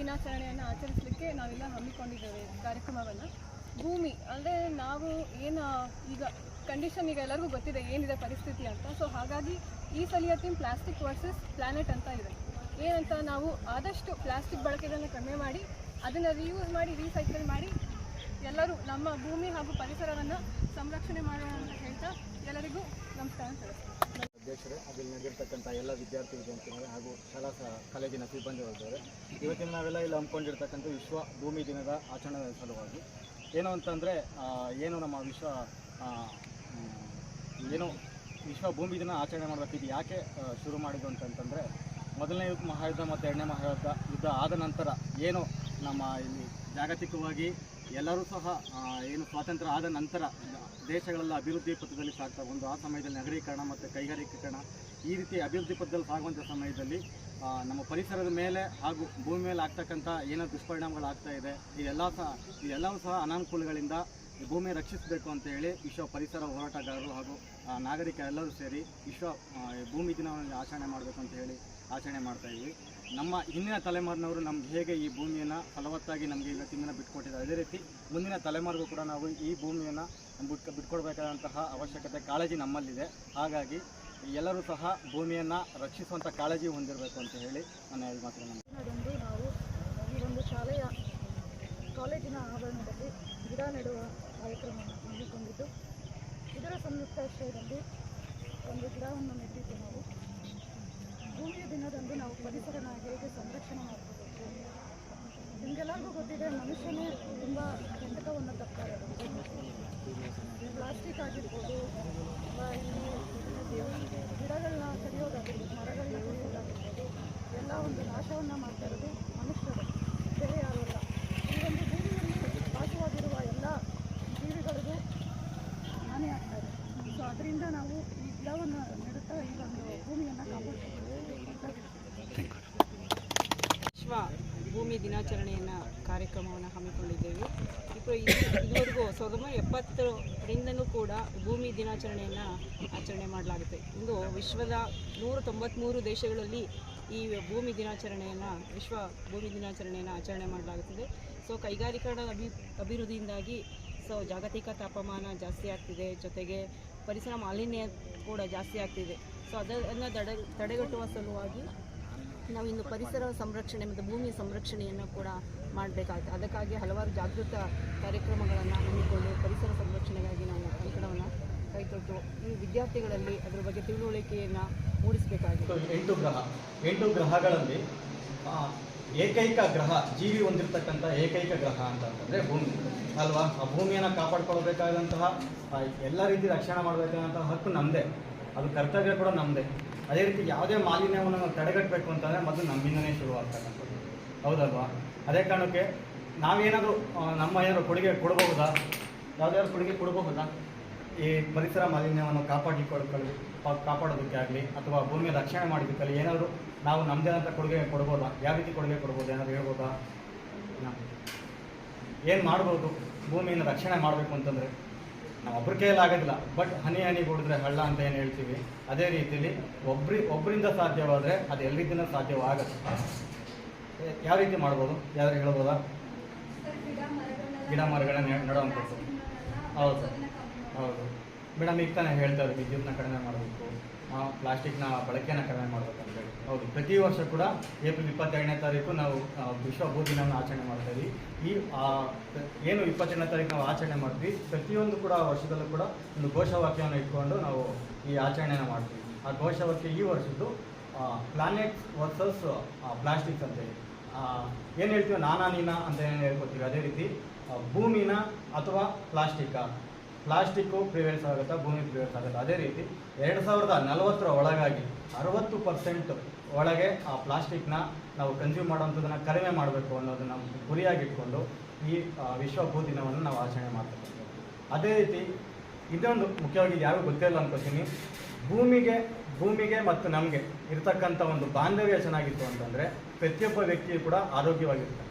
ದಿನಾಚರಣೆಯನ್ನು ಆಚರಿಸಲಿಕ್ಕೆ ನಾವೆಲ್ಲ ಹಮ್ಮಿಕೊಂಡಿದ್ದೇವೆ ಕಾರ್ಯಕ್ರಮವನ್ನು. ಭೂಮಿ, ಅಂದರೆ ನಾವು ಏನು, ಈಗ ಕಂಡೀಷನ್ ಈಗ ಎಲ್ಲರಿಗೂ ಗೊತ್ತಿದೆ ಏನಿದೆ ಪರಿಸ್ಥಿತಿ ಅಂತ. ಸೊ ಹಾಗಾಗಿ ಈ ಸಲಿಯ ಥೀಮ್ ಪ್ಲಾಸ್ಟಿಕ್ ವರ್ಸಸ್ ಪ್ಲಾನೆಟ್ ಅಂತ ಇದೆ. ಏನಂತ ನಾವು ಆದಷ್ಟು ಪ್ಲಾಸ್ಟಿಕ್ ಬಳಕೆಗಳನ್ನು ಕಡಿಮೆ ಮಾಡಿ, ಅದನ್ನು ರಿಯೂಸ್ ಮಾಡಿ ರೀಸೈಕಲ್ ಮಾಡಿ ಎಲ್ಲರೂ ನಮ್ಮ ಭೂಮಿ ಹಾಗೂ ಪರಿಸರವನ್ನು ಸಂರಕ್ಷಣೆ ಮಾಡೋಣ ಅಂತ ಹೇಳ್ತಾ ಎಲ್ಲರಿಗೂ ನಮಸ್ಕಾರ ಸರ್ ಅಧ್ಯಕ್ಷರೇ ಅಲ್ಲಿ ನಡೆದಿರ್ತಕ್ಕಂಥ ಎಲ್ಲ ವಿದ್ಯಾರ್ಥಿ ವಿದ್ಯಾರ್ಥಿಗಳು ಹಾಗೂ ಶಾಲಾ ಕಾಲೇಜಿನ ಸಿಬ್ಬಂದಿ ವರ್ಗದವರೇ. ಇವತ್ತಿನ ನಾವೆಲ್ಲ ಇಲ್ಲಿ ಹಮ್ಮಿಕೊಂಡಿರ್ತಕ್ಕಂಥ ವಿಶ್ವ ಭೂಮಿ ದಿನದ ಆಚರಣೆ ಸಲುವಾಗಿ ಏನು ಅಂತಂದರೆ ಏನು ನಮ್ಮ ವಿಶ್ವ ಏನು ವಿಶ್ವ ಭೂಮಿ ದಿನ ಆಚರಣೆ ಮಾಡಬೇಕು, ಇದು ಯಾಕೆ ಶುರು ಮಾಡಿದ್ದು ಅಂತಂತಂದರೆ, ಮೊದಲನೇ ಯುದ್ಧ ಮಹಾಯುದ್ಧ ಮತ್ತು ಎರಡನೇ ಮಹಾಯುದ್ಧ, ಯುದ್ಧ ಆದ ನಂತರ ಏನು ನಮ್ಮ ಇಲ್ಲಿ ಜಾಗತಿಕವಾಗಿ ಎಲ್ಲರೂ ಸಹ ಏನು ಸ್ವಾತಂತ್ರ್ಯ ಆದ ನಂತರ ದೇಶಗಳೆಲ್ಲ ಅಭಿವೃದ್ಧಿ ಪಥದಲ್ಲಿ ಸಾಗ್ತಾ ಒಂದು ಆ ಸಮಯದಲ್ಲಿ ನಗರೀಕರಣ ಮತ್ತು ಕೈಗಾರಿಕೀಕರಣ ಈ ರೀತಿ ಅಭಿವೃದ್ಧಿ ಪಥದಲ್ಲಿ ಸಾಗುವಂಥ ಸಮಯದಲ್ಲಿ ನಮ್ಮ ಪರಿಸರದ ಮೇಲೆ ಹಾಗೂ ಭೂಮಿ ಮೇಲೆ ಆಗ್ತಕ್ಕಂಥ ಏನೋ ದುಷ್ಪರಿಣಾಮಗಳಾಗ್ತಾ ಇದೆ. ಇದೆಲ್ಲ ಸಹ, ಇದೆಲ್ಲವೂ ಸಹ ಅನಾನುಕೂಲಗಳಿಂದ ಭೂಮಿ ರಕ್ಷಿಸಬೇಕು ಅಂತ ಹೇಳಿ ವಿಶ್ವ ಪರಿಸರ ಹೋರಾಟಗಾರರು ಹಾಗೂ ನಾಗರಿಕ ನಾಗರಿಕರೆಲ್ಲರೂ ಸೇರಿ ವಿಶ್ವ ಭೂಮಿ ದಿನವನ್ನು ಆಚರಣೆ ಮಾಡಬೇಕು ಅಂತ ಹೇಳಿ ಆಚರಣೆ ಮಾಡ್ತಾ ನಮ್ಮ ಹಿಂದಿನ ತಲೆಮಾರಿನವರು ನಮ್ಗೆ ಹೇಗೆ ಈ ಭೂಮಿಯನ್ನು ಫಲವತ್ತಾಗಿ ನಮಗೆ ಇವತ್ತಿನ ಬಿಟ್ಕೊಟ್ಟಿದ್ದಾರೆ ಅದೇ ರೀತಿ ಮುಂದಿನ ತಲೆಮಾರಿಗೂ ಕೂಡ ನಾವು ಈ ಭೂಮಿಯನ್ನು ಬಿಟ್ಕ ಬಿಟ್ಕೊಡ್ಬೇಕಾದಂತಹ ಅವಶ್ಯಕತೆ ಕಾಳಜಿ ನಮ್ಮಲ್ಲಿದೆ. ಹಾಗಾಗಿ ಎಲ್ಲರೂ ಸಹ ಭೂಮಿಯನ್ನು ರಕ್ಷಿಸುವಂಥ ಕಾಳಜಿ ಹೊಂದಿರಬೇಕು ಅಂತ ಹೇಳಿ ನನ್ನ ಎರಡು ಮಾತ್ರ ನಾವು ಈ ಒಂದು ಶಾಲೆಯ ಕಾಲೇಜಿನ ಆವರಣದಲ್ಲಿ ಗಿಡ ನೆಡುವ ಕಾರ್ಯಕ್ರಮವನ್ನು ಹಮ್ಮಿಕೊಂಡಿದ್ದು. ಇದರ ಸಂಯುಕ್ತಾಶ್ರಯದಲ್ಲಿ ಒಂದು ಗಿಡವನ್ನು ನೆಟ್ಟಿದ್ದು ನಾವು. ಭೂಮಿಯ ದಿನದಂದು ನಾವು ಪರಿಸರನ ಹೇಗೆ ಸಂರಕ್ಷಣೆ ಮಾಡ್ಕೋಬೇಕು? ನಿಮಗೆಲ್ಲರಿಗೂ ಗೊತ್ತಿದೆ, ಮನುಷ್ಯನೇ ತುಂಬ ಕೆಂಟಕವನ್ನು ತರ್ತಾರೆ ಪ್ಲಾಸ್ಟಿಕ್ ಆಗಿರ್ಬೋದು ಅಥವಾ ಇಲ್ಲಿ ಗಿಡಗಳನ್ನ ಕಡಿಯೋದಾಗಿರ್ಬೋದು ಮರಗಳನ್ನ ಕಡಿಯೋದಾಗಿರ್ಬೋದು ಎಲ್ಲ ಒಂದು ನಾಶವನ್ನು ಮಾಡ್ತಾ ಇರೋದು ಮನುಷ್ಯರು ಬೇರೆ ಯಾರೂ ಅಲ್ಲ ಈ ಒಂದು ಭೂಮಿಯಲ್ಲಿ ವಾಸವಾಗಿರುವ ಎಲ್ಲ ಜೀವಿಗಳಿಗೂ ಹಾನಿ ಆಗ್ತಾ ಇದೆ ಸೊ ಅದರಿಂದ ನಾವು ಈ ಗಿಡವನ್ನು ನೆಡುತ್ತಾ ಈ ಒಂದು ಭೂಮಿಯನ್ನು ಕಾಪಾಡ್ಕೋಬೇಕು ವಿಶ್ವ ಭೂಮಿ ದಿನಾಚರಣೆಯನ್ನು ಕಾರ್ಯಕ್ರಮವನ್ನು ಹಮ್ಮಿಕೊಂಡಿದ್ದೇವೆ. ಇಪ್ಪ ಇದುವರೆಗೂ ಸಾವಿರದ ಒಂಬೈನೂರ ಎಪ್ಪತ್ತರಿಂದನೂ ಕೂಡ ಭೂಮಿ ದಿನಾಚರಣೆಯನ್ನು ಆಚರಣೆ ಮಾಡಲಾಗುತ್ತೆ. ಇಂದು ವಿಶ್ವದ ನೂರ ತೊಂಬತ್ತ್ಮೂರು ದೇಶಗಳಲ್ಲಿ ಈ ಭೂಮಿ ದಿನಾಚರಣೆಯನ್ನು, ವಿಶ್ವ ಭೂಮಿ ದಿನಾಚರಣೆಯನ್ನು ಆಚರಣೆ ಮಾಡಲಾಗುತ್ತದೆ. ಸೊ ಕೈಗಾರಿಕರಣ ಅಭಿ ಅಭಿವೃದ್ಧಿಯಿಂದಾಗಿ ಸೊ, ಜಾಗತಿಕ ತಾಪಮಾನ ಜಾಸ್ತಿ ಆಗ್ತಿದೆ. ಜೊತೆಗೆ ಪರಿಸರ ಮಾಲಿನ್ಯ ಕೂಡ ಜಾಸ್ತಿ ಆಗ್ತಿದೆ. ಸೊ, ಅದನ್ನು ತಡೆ ತಡೆಗಟ್ಟುವ ಸಲುವಾಗಿ ನಾವು ಇನ್ನು ಪರಿಸರ ಸಂರಕ್ಷಣೆ ಮತ್ತು ಭೂಮಿಯ ಸಂರಕ್ಷಣೆಯನ್ನು ಕೂಡ ಮಾಡಬೇಕಾಗುತ್ತೆ. ಅದಕ್ಕಾಗಿ ಹಲವಾರು ಜಾಗೃತ ಕಾರ್ಯಕ್ರಮಗಳನ್ನು ಹಮ್ಮಿಕೊಂಡು ಪರಿಸರ ಸಂರಕ್ಷಣೆಗಾಗಿ ನಾವು ಕಂಕಣವನ್ನು ಕೈಗೊಟ್ಟು ಈ ವಿದ್ಯಾರ್ಥಿಗಳಲ್ಲಿ ಅದರ ಬಗ್ಗೆ ತಿಳುವಳಿಕೆಯನ್ನು ಮೂಡಿಸಬೇಕಾಗಿದೆ. ಎಂಟು ಗ್ರಹ. ಎಂಟು ಗ್ರಹಗಳಲ್ಲಿ ಏಕೈಕ ಗ್ರಹ, ಜೀವಿ ಹೊಂದಿರತಕ್ಕಂಥ ಏಕೈಕ ಗ್ರಹ ಅಂತಂದರೆ ಭೂಮಿ. ಅಲ್ವಾ? ಆ ಭೂಮಿಯನ್ನು ಕಾಪಾಡ್ಕೊಳ್ಬೇಕಾದಂತಹ ಎಲ್ಲ ರೀತಿ ರಕ್ಷಣೆ ಮಾಡಬೇಕಾದಂತಹ ಹಕ್ಕು ನಮ್ಮದೇ ಅದು ಕರ್ತವ್ಯ ಕೂಡ ನಮ್ಮದೇ ಅದೇ ರೀತಿ ಯಾವುದೇ ಮಾಲಿನ್ಯವನ್ನು ತಡೆಗಟ್ಟಬೇಕು ಅಂತಂದರೆ ಮೊದಲು ನಮ್ಮಿಂದನೇ ಶುರು ಆಗ್ತಕ್ಕಂಥದ್ದು ಹೌದಲ್ವಾ? ಅದೇ ಕಾರಣಕ್ಕೆ ನಾವೇನಾದರೂ ನಮ್ಮ ಏನಾದರೂ ಕೊಡುಗೆ ಕೊಡಬಹುದಾ? ಯಾವುದೇ ಕೊಡುಗೆ ಕೊಡಬಹುದಾ? ಈ ಪರಿಸರ ಮಾಲಿನ್ಯವನ್ನು ಕಾಪಾಡಿಕೊಳ್ಳಿ ಕಾಪಾಡೋದಕ್ಕೆ ಆಗಲಿ ಅಥವಾ ಭೂಮಿಯ ರಕ್ಷಣೆ ಮಾಡೋದಕ್ಕಲ್ಲಿ ಏನಾದರೂ ನಾವು ನಮ್ಮದೇ ಅಂತ ಕೊಡುಗೆ ಕೊಡ್ಬೋದಾ? ಯಾವ ರೀತಿ ಕೊಡುಗೆ ಕೊಡ್ಬೋದು? ಏನಾದರೂ ಹೇಳ್ಬೋದಾ? ಏನು ಮಾಡ್ಬೋದು? ಭೂಮಿಯನ್ನು ರಕ್ಷಣೆ ಮಾಡಬೇಕು ಅಂತಂದರೆ? ನಾವು ಒಬ್ಬರ ಕೈಯಲ್ಲಿ ಆಗೋದಿಲ್ಲ. ಬಟ್ ಹನಿ ಹನಿ ಕೊಡಿದ್ರೆ ಹಳ್ಳ ಅಂತ ಏನು ಹೇಳ್ತೀವಿ? ಅದೇ ರೀತಿಯಲ್ಲಿ ಒಬ್ರಿ ಒಬ್ಬರಿಂದ ಸಾಧ್ಯವಾದರೆ ಅದು ಎಲ್ರಿಗಿಂತ ಸಾಧ್ಯವಾಗುತ್ತೆ. ಯಾವ ರೀತಿ ಮಾಡ್ಬೋದು? ಯಾರು ಹೇಳ್ಬೋದಾ? ಗಿಡ ಮರಗಳನ್ನ ನೆಡುವಂಥದ್ದು ಹೌದು. ಹೌದು. ಮೇಡಮ್, ಈಗ ತಾನೇ ಹೇಳ್ತಾ ಇದ್ದೀವಿ ವಿದ್ಯುತ್ನ ಕಡಿಮೆ ಮಾಡಬೇಕು. ಪ್ಲಾಸ್ಟಿಕ್ನ ಬಳಕೆಯನ್ನು ಕಡಿಮೆ ಮಾಡಬೇಕು ಅಂತ ಹೇಳಿ. ಹೌದು, ಪ್ರತಿ ವರ್ಷ ಕೂಡ ಏಪ್ರಿಲ್ ಇಪ್ಪತ್ತೆರಡನೇ ತಾರೀಕು ನಾವು ವಿಶ್ವ ಭೂ ದಿನವನ್ನು ಆಚರಣೆ ಮಾಡ್ತಾ ಇದ್ದೀವಿ ಈ ಏನು ಇಪ್ಪತ್ತೆರಡನೇ ತಾರೀಕು ನಾವು ಆಚರಣೆ ಮಾಡ್ತೀವಿ, ಪ್ರತಿಯೊಂದು ಕೂಡ ವರ್ಷದಲ್ಲೂ ಕೂಡ ಒಂದು ಘೋಷವಾಕ್ಯವನ್ನು ಇಟ್ಕೊಂಡು ನಾವು ಈ ಆಚರಣೆನ ಮಾಡ್ತೀವಿ. ಆ ಘೋಷವಾಕ್ಯ ಈ ವರ್ಷದ್ದು ಪ್ಲಾನೆಟ್ ವರ್ಸಸ್ ಪ್ಲಾಸ್ಟಿಕ್ಸ್ ಅಂತೇಳಿ ಏನು ಹೇಳ್ತೀವಿ ನಾನಾ ನೀನಾ ಅಂತ ಏನು ಹೇಳ್ಕೊತೀವಿ ಅದೇ ರೀತಿ ಭೂಮಿನ ಅಥವಾ ಪ್ಲಾಸ್ಟಿಕ್ಕಾ ಪ್ಲಾಸ್ಟಿಕ್ಕು ಪ್ರಿವೇಲ್ಸ್ ಆಗುತ್ತಾ, ಭೂಮಿ ಪ್ರಿವೇಲ್ಸ್ ಆಗುತ್ತೆ? ಅದೇ ರೀತಿ ಎರಡು ಸಾವಿರದ ನಲವತ್ತರ ಒಳಗಾಗಿ ಅರವತ್ತು ಪರ್ಸೆಂಟ್ ಒಳಗೆ ಆ ಪ್ಲಾಸ್ಟಿಕ್ನ ನಾವು ಕನ್ಸ್ಯೂಮ್ ಮಾಡುವಂಥದ್ದನ್ನು ಕಡಿಮೆ ಮಾಡಬೇಕು ಅನ್ನೋದನ್ನು ಗುರಿಯಾಗಿಟ್ಕೊಂಡು ಈ ವಿಶ್ವ ಭೂ ದಿನವನ್ನು ನಾವು ಆಚರಣೆ ಮಾಡ್ತಕ್ಕಂಥದ್ದು ಅದೇ ರೀತಿ ಇದೊಂದು ಮುಖ್ಯವಾಗಿ ಯಾರಿಗೂ ಗೊತ್ತಿಲ್ಲ ಅನ್ಕೋತೀನಿ. ಭೂಮಿಗೆ ಭೂಮಿಗೆ ಮತ್ತು ನಮಗೆ ಇರತಕ್ಕಂಥ ಒಂದು ಬಾಂಧವ್ಯ ಚೆನ್ನಾಗಿತ್ತು ಅಂತಂದರೆ ಪ್ರತಿಯೊಬ್ಬ ವ್ಯಕ್ತಿಯು ಕೂಡ ಆರೋಗ್ಯವಾಗಿರ್ತಾನೆ.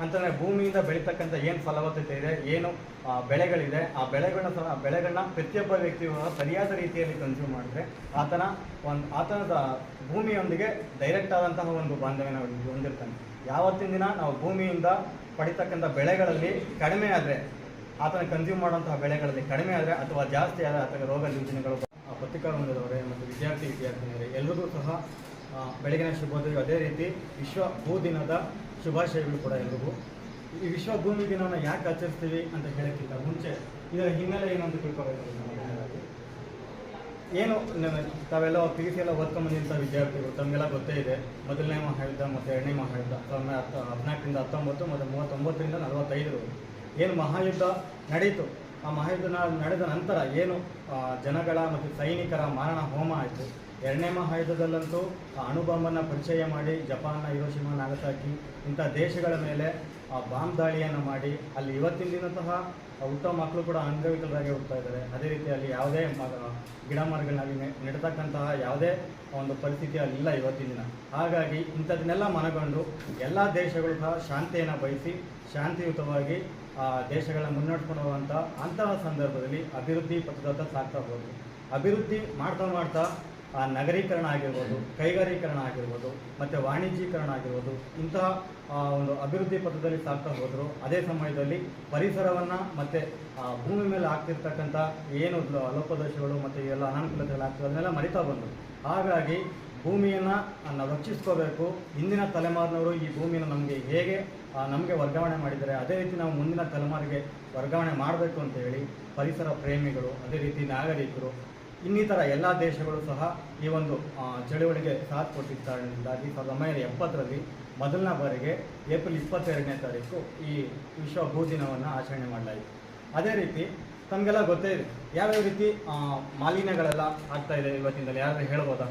ಅಂತಂದರೆ ಭೂಮಿಯಿಂದ ಬೆಳೀತಕ್ಕಂಥ ಏನು ಫಲವತ್ತತೆ ಇದೆ, ಏನು ಬೆಳೆಗಳಿದೆ, ಆ ಬೆಳೆಗಳನ್ನ ಸಹ ಬೆಳೆಗಳನ್ನ ಪ್ರತಿಯೊಬ್ಬ ವ್ಯಕ್ತಿಯು ಸರಿಯಾದ ರೀತಿಯಲ್ಲಿ ಕನ್ಸ್ಯೂಮ್ ಮಾಡಿದ್ರೆ ಆತನ ಒಂದು, ಆತನದ ಭೂಮಿಯೊಂದಿಗೆ ಡೈರೆಕ್ಟ್ ಆದಂತಹ ಒಂದು ಬಾಂಧವ್ಯನ ಹೊಂದಿ- ಹೊಂದಿರ್ತಾನೆ. ಯಾವತ್ತಿನ ದಿನ ನಾವು ಭೂಮಿಯಿಂದ ಪಡಿತಕ್ಕಂಥ ಬೆಳೆಗಳಲ್ಲಿ ಕಡಿಮೆ ಆದರೆ, ಆತನ ಕನ್ಸ್ಯೂಮ್ ಮಾಡುವಂತಹ ಬೆಳೆಗಳಲ್ಲಿ ಕಡಿಮೆ ಆದರೆ, ಅಥವಾ ಜಾಸ್ತಿ ಆದರೆ ಆತನ ರೋಗ ಆ ಪತ್ರಿಕಾವೃಂದದವರೇ ಮತ್ತು ವಿದ್ಯಾರ್ಥಿ ವಿದ್ಯಾರ್ಥಿನಿಯರೇ ಎಲ್ಲರಿಗೂ ಸಹ ಬೆಳಗಿನ ಶುಭೋದಯ. ಅದೇ ರೀತಿ ವಿಶ್ವ ಭೂ ದಿನದ ಶುಭಾಶಯಗಳು ಕೂಡ ಎಲ್ರಿಗೂ. ಈ ವಿಶ್ವ ಭೂಮಿ ದಿನವನ್ನು ಯಾಕೆ ಆಚರಿಸ್ತೀವಿ ಅಂತ ಹೇಳೋಕ್ಕಿಂತ ಮುಂಚೆ ಇದರ ಹಿನ್ನೆಲೆ ಏನಂತ ತಿಳ್ಕೊಬೇಕು. ಏನು ತಾವೆಲ್ಲ ಪಿ ಯು ಸಿ ಎಲ್ಲ ಓದ್ಕೊಂಬಂದಿದ್ದಂಥ ವಿದ್ಯಾರ್ಥಿಗಳು, ತಮಗೆಲ್ಲ ಗೊತ್ತೇ ಇದೆ. ಮೊದಲನೇ ಮಹಾಯುದ್ಧ ಮತ್ತು ಎರಡನೇ ಮಹಾಯುದ್ಧ ಹತ್ತು ಹದಿನಾಲ್ಕರಿಂದ ಹತ್ತೊಂಬತ್ತು ಮತ್ತು ಮೂವತ್ತೊಂಬತ್ತರಿಂದ ನಲವತ್ತೈದು. ಏನು ಮಹಾಯುದ್ಧ ನಡೀತು. ಆ ಮಹಾಯುದ್ಧ ನಡೆದ ನಂತರ ಏನು ಜನಗಳ ಮತ್ತು ಸೈನಿಕರ ಮಾರಣ ಹೋಮ ಆಯಿತು. ಎರಡನೇ ಮಹಾಯುದ್ಧದಲ್ಲಂತೂ ಆ ಅಣುಬಾಂಬನ್ನು ಪರಿಚಯ ಮಾಡಿ ಜಪಾನ್ನ ಹಿರೋಶಿಮಾ, ನಾಗಸಾಕಿ ಇಂಥ ದೇಶಗಳ ಮೇಲೆ ಆ ಬಾಂಬ್ ದಾಳಿಯನ್ನು ಮಾಡಿ ಅಲ್ಲಿ ಇವತ್ತಿನ ದಿನ ಸಹ ಉತ್ತಮ ಮಕ್ಕಳು ಕೂಡ ಅಂಗವಿಕಲರಾಗಿ ಹೋಗ್ತಾ ಇದ್ದಾರೆ. ಅದೇ ರೀತಿ ಅಲ್ಲಿ ಯಾವುದೇ ಗಿಡ ಮರಗಳನ್ನಾಗಿ ne- ನೆಡ್ತಕ್ಕಂತಹ ಯಾವುದೇ ಒಂದು ಪರಿಸ್ಥಿತಿ ಅಲ್ಲಿಲ್ಲ ಇವತ್ತಿನ ದಿನ. ಹಾಗಾಗಿ ಇಂಥದನ್ನೆಲ್ಲ ಮನಗೊಂಡು ಎಲ್ಲ ದೇಶಗಳು ಸಹ ಶಾಂತಿಯನ್ನು ಬಯಸಿ ಶಾಂತಿಯುತವಾಗಿ ಆ ದೇಶಗಳನ್ನ ಮುನ್ನಡೆಸ್ಕೊಂಡು ಹೋಗುವಂಥ ಅಂತಹ ಸಂದರ್ಭದಲ್ಲಿ ಅಭಿವೃದ್ಧಿ ಪಥದತ್ತ ಸಾಗ್ತಾ ಹೋದ್ರು. ಅಭಿವೃದ್ಧಿ ಮಾಡ್ತಾ ಮಾಡ್ತಾ ಆ ನಗರೀಕರಣ ಆಗಿರ್ಬೋದು ಕೈಗಾರೀಕರಣ ಆಗಿರ್ಬೋದು, ಮತ್ತು ವಾಣಿಜ್ಯೀಕರಣ ಆಗಿರ್ಬೋದು, ಇಂತಹ ಒಂದು ಅಭಿವೃದ್ಧಿ ಪಥದಲ್ಲಿ ಸಾಗ್ತಾ ಹೋದರು, ಅದೇ ಸಮಯದಲ್ಲಿ ಪರಿಸರವನ್ನು ಮತ್ತು ಭೂಮಿ ಮೇಲೆ ಆಗ್ತಿರ್ತಕ್ಕಂಥ ಏನು ಲೋಪದೋಷಗಳು ಮತ್ತು ಎಲ್ಲ ಅನಾನುಕೂಲತೆಗಳು ಆಗ್ತದೆ ಅದನ್ನೆಲ್ಲ ಮರಿತಾ ಬಂದರು. ಹಾಗಾಗಿ ಭೂಮಿಯನ್ನು ನಾವು ರಕ್ಷಿಸ್ಕೋಬೇಕು. ಹಿಂದಿನ ತಲೆಮಾರಿನವರು ಈ ಭೂಮಿಯನ್ನು ನಮಗೆ ಹೇಗೆ ನಮಗೆ ವರ್ಗಾವಣೆ ಮಾಡಿದ್ದಾರೆ, ಅದೇ ರೀತಿ ನಾವು ಮುಂದಿನ ತಲೆಮಾರಿಗೆ ವರ್ಗಾವಣೆ ಮಾಡಬೇಕು ಅಂತ ಹೇಳಿ ಪರಿಸರ ಪ್ರೇಮಿಗಳು, ಅದೇ ರೀತಿ ನಾಗರಿಕರು ಇನ್ನಿತರ ಎಲ್ಲ ದೇಶಗಳು ಸಹ ಈ ಒಂದು ಚಳುವಳಿಗೆ ಸಾಥ್ ಕೊಟ್ಟಿದ್ದಾಗಿ ಸಾವಿರದ ಒಂಬೈನೂರ ಎಪ್ಪತ್ತರಲ್ಲಿ ಮೊದಲನ ಬಾರಿಗೆ ಏಪ್ರಿಲ್ ಇಪ್ಪತ್ತೆರಡನೇ ತಾರೀಕು ಈ ವಿಶ್ವ ಭೂ ದಿನವನ್ನು ಆಚರಣೆ ಮಾಡಲಾಯಿತು. ಅದೇ ರೀತಿ ತಮಗೆಲ್ಲ ಗೊತ್ತೇ ಇದೆ, ಯಾವ್ಯಾವ ರೀತಿ ಮಾಲಿನ್ಯಗಳೆಲ್ಲ ಆಗ್ತಾ ಇದೆ ಇವತ್ತಿನಲ್ಲಿ ಯಾರು ಹೇಳ್ಬೋದಾ?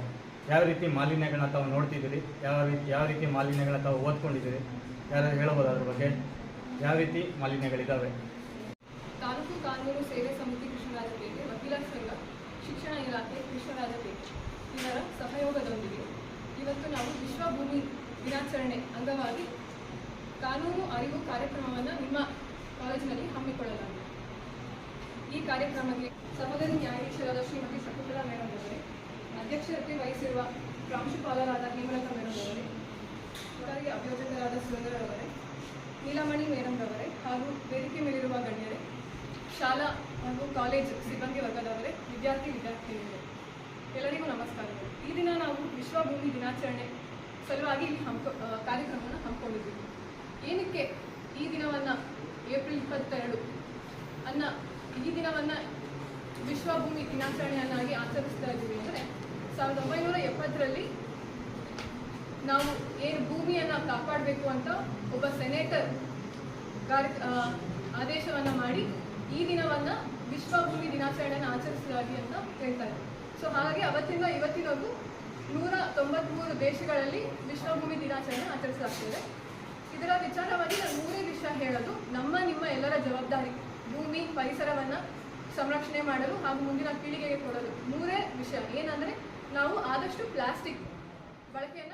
ಯಾವ ರೀತಿ ಮಾಲಿನ್ಯಗಳನ್ನ ತಾವು ನೋಡ್ತಿದ್ದೀರಿ? ಯಾವ ರೀತಿ ಯಾವ ರೀತಿ ಮಾಲಿನ್ಯಗಳನ್ನ ತಾವು ಓದ್ಕೊಂಡಿದ್ದೀರಿ? ಯಾರು ಹೇಳ್ಬೋದು ಅದ್ರ ಬಗ್ಗೆ? ಯಾವ ರೀತಿ ಮಾಲಿನ್ಯಗಳಿದ್ದಾವೆ ತಾಲೂಕು ಕಾನೂನು ಸೇವೆ ಸಮಿತಿ ಕೃಷ್ಣರಾಜಪೇಟೆ ವಕೀಲರ ಸಂಘ. ಶಿಕ್ಷಣ ಇಲಾಖೆ ವಿಶ್ವರಾಜಪೇಟೆ ಇದರ ಸಹಯೋಗದೊಂದಿಗೆ ಇವತ್ತು ನಾವು ವಿಶ್ವ ಭೂಮಿ ದಿನಾಚರಣೆ ಅಂಗವಾಗಿ ಕಾನೂನು ಅರಿವು ಕಾರ್ಯಕ್ರಮವನ್ನು ನಿಮ್ಮ ಕಾಲೇಜಿನಲ್ಲಿ ಹಮ್ಮಿಕೊಳ್ಳಲಾಗಿದೆ. ಈ ಕಾರ್ಯಕ್ರಮಕ್ಕೆ ಸಹೋದರಿ ನ್ಯಾಯಾಧೀಶರಾದ ಶ್ರೀಮತಿ ಶಕುಂತಲಾ ಮೇಡಮ್ ಅವರೇ ಅಧ್ಯಕ್ಷತೆ ವಹಿಸಿರುವ ಪ್ರಾಂಶುಪಾಲರಾದ ಹೇಮಲತಾ ಮೇಡಮ್ ಅವರೇ, ಒಟ್ಟಾಗಿ ಅಭಿಯೋಜಕರಾದ ಸುರೇಂದ್ರರವರೇ ನೀಲಮಣಿ ಮೇಡಮ್ರವರೇ ಹಾಗೂ ವೇದಿಕೆ ಮೇಲಿರುವ ಗಣ್ಯರೇ, ಶಾಲಾ ಹಾಗೂ ಕಾಲೇಜ್ ಸಿಬ್ಬಂದಿ ವರ್ಗದವರೇ, ವಿದ್ಯಾರ್ಥಿ ವಿದ್ಯಾರ್ಥಿನಿಯರೇ, ಎಲ್ಲರಿಗೂ ನಮಸ್ಕಾರಗಳು ಈ ದಿನ ನಾವು ವಿಶ್ವಭೂಮಿ ದಿನಾಚರಣೆ ಸಲುವಾಗಿ ಇಲ್ಲಿ ಕಾರ್ಯಕ್ರಮವನ್ನು ಹಮ್ಮಿಕೊಂಡಿದ್ದೀವಿ. ಏನಕ್ಕೆ ಈ ದಿನವನ್ನು ಏಪ್ರಿಲ್ ಇಪ್ಪತ್ತೆರಡು ಅನ್ನ ಈ ದಿನವನ್ನು ವಿಶ್ವಭೂಮಿ ದಿನಾಚರಣೆಯನ್ನಾಗಿ ಆಚರಿಸ್ತಾ ಇದ್ದೀವಿ ಅಂದರೆ, ಸಾವಿರದ ಒಂಬೈನೂರ ಎಪ್ಪತ್ತರಲ್ಲಿ ನಾವು ಏನು ಭೂಮಿಯನ್ನು ಕಾಪಾಡಬೇಕು ಅಂತ ಒಬ್ಬ ಸೆನೇಟರ್ ಕಾರ್ಯ ಆದೇಶವನ್ನು ಮಾಡಿ ಈ ದಿನವನ್ನ ವಿಶ್ವ ಭೂಮಿ ದಿನಾಚರಣೆಯನ್ನು ಆಚರಿಸಲಾಗಿ ಅಂತ ಹೇಳ್ತಾರೆ. ಸೊ ಹಾಗಾಗಿ ಅವತ್ತಿಂದ ಇವತ್ತಿನವರೆಗೂ ನೂರ ತೊಂಬತ್ಮೂರು ದೇಶಗಳಲ್ಲಿ ವಿಶ್ವಭೂಮಿ ದಿನಾಚರಣೆ ಆಚರಿಸಲಾಗ್ತಿದೆ. ಇದರ ವಿಚಾರವಾಗಿ ನಾನು ಮೂರೇ ವಿಷಯ ಹೇಳೋದು, ನಮ್ಮ ನಿಮ್ಮ ಎಲ್ಲರ ಜವಾಬ್ದಾರಿ, ಭೂಮಿ, ಪರಿಸರವನ್ನು ಸಂರಕ್ಷಣೆ ಮಾಡಲು ಹಾಗೂ ಮುಂದಿನ ಪೀಳಿಗೆಗೆ ಕೊಡಲು. ಮೂರೇ ವಿಷಯ. ಏನಂದರೆ, ನಾವು ಆದಷ್ಟು ಪ್ಲಾಸ್ಟಿಕ್ ಬಳಕೆ